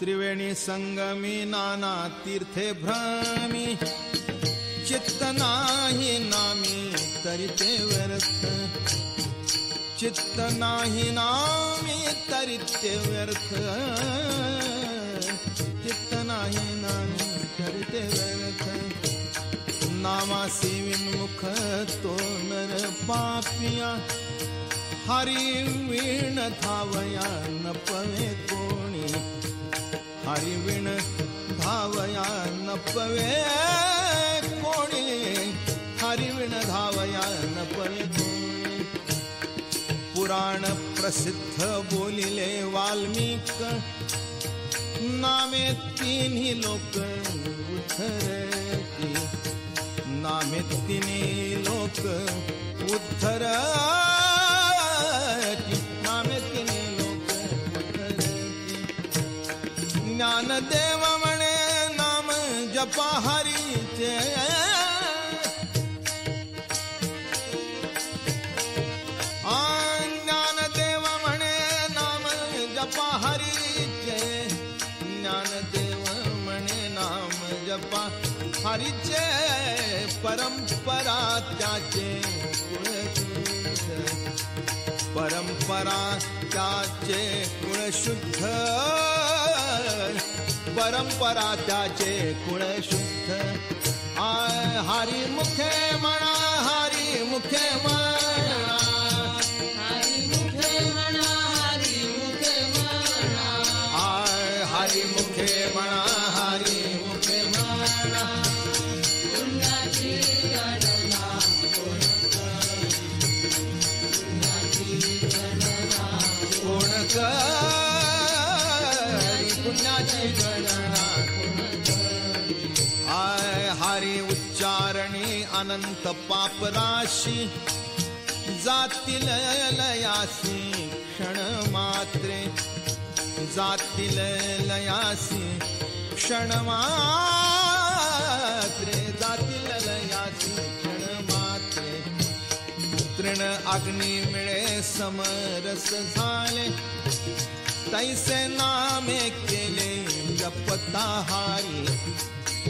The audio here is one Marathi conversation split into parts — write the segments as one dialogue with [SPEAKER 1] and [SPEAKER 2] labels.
[SPEAKER 1] त्रिवेणी संगमी नाना तीर्थे भ्रमी। चित्त नाही नामी तरी ते व्यर्थ। चित्त नाही नामी तरी ते व्यर्थ। चित्त नाही नामी तरी ते व्यर्थ नामासी विन्मुख तो नर पापिया। हरी वीण धावया न पवे कोणी हरिवीण தாவையானப்பவே கோணி पवेडे தாவையானப்பவே धावया न पवे पुराण प्रसिद्ध बोलिले वाल्मीक नामे तिनि लोकरे नामे तिनि लोक उ ज्ञानदेव म्हणे नाम जपा हरीचे. आ, ज्ञानदेव म्हणे नाम जपा हरीचे. ज्ञानदेव म्हणे नाम जपा हरीचे. परंपरा त्याचे कुळशुद्ध. परंपरा त्याचे कुळशुद्ध. परंपरा त्याचे कुळशुद्ध आय हरी मुखे मुखे म्हणा
[SPEAKER 2] हरी मुखे म्हणा हरी मुखे म्हणा
[SPEAKER 1] आय हरी मुखे म्हणा हरी मुखे म्हणा आय हरी उच्चारणी अनंत पापराशी जातील लयासी क्षण मात्रे जातील लयासी क्षण मात्रे जातील लयासी क्षण मात्रे. तृण अग्नी मिळे समरस झाले तैसे नामे केले जपता हारी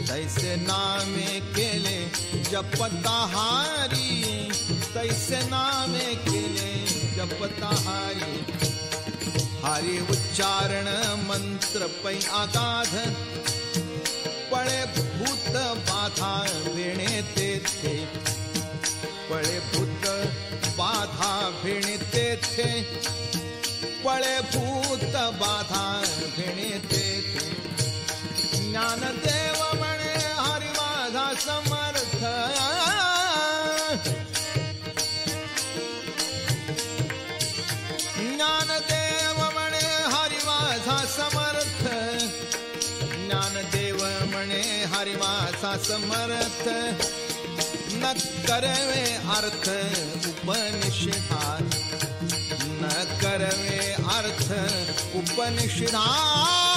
[SPEAKER 1] तैसे नामे केले जपता हारी तैसे नामे केले जपता हारी उच्चारण मंत्र पै आगाध पळे भूत बाधा वेणे तेथे। पळे भूत बाधा भिणे तेथे पळे भूत ज्ञानदेव म्हणे हरी माझा समर्थ. ज्ञानदेव म्हणे हरी माझा समर्थ. ज्ञानदेव म्हणे हरी माझा समर्थ. न करवे अर्थ उपनिषदात. न करवे अर्थ उपनिषदा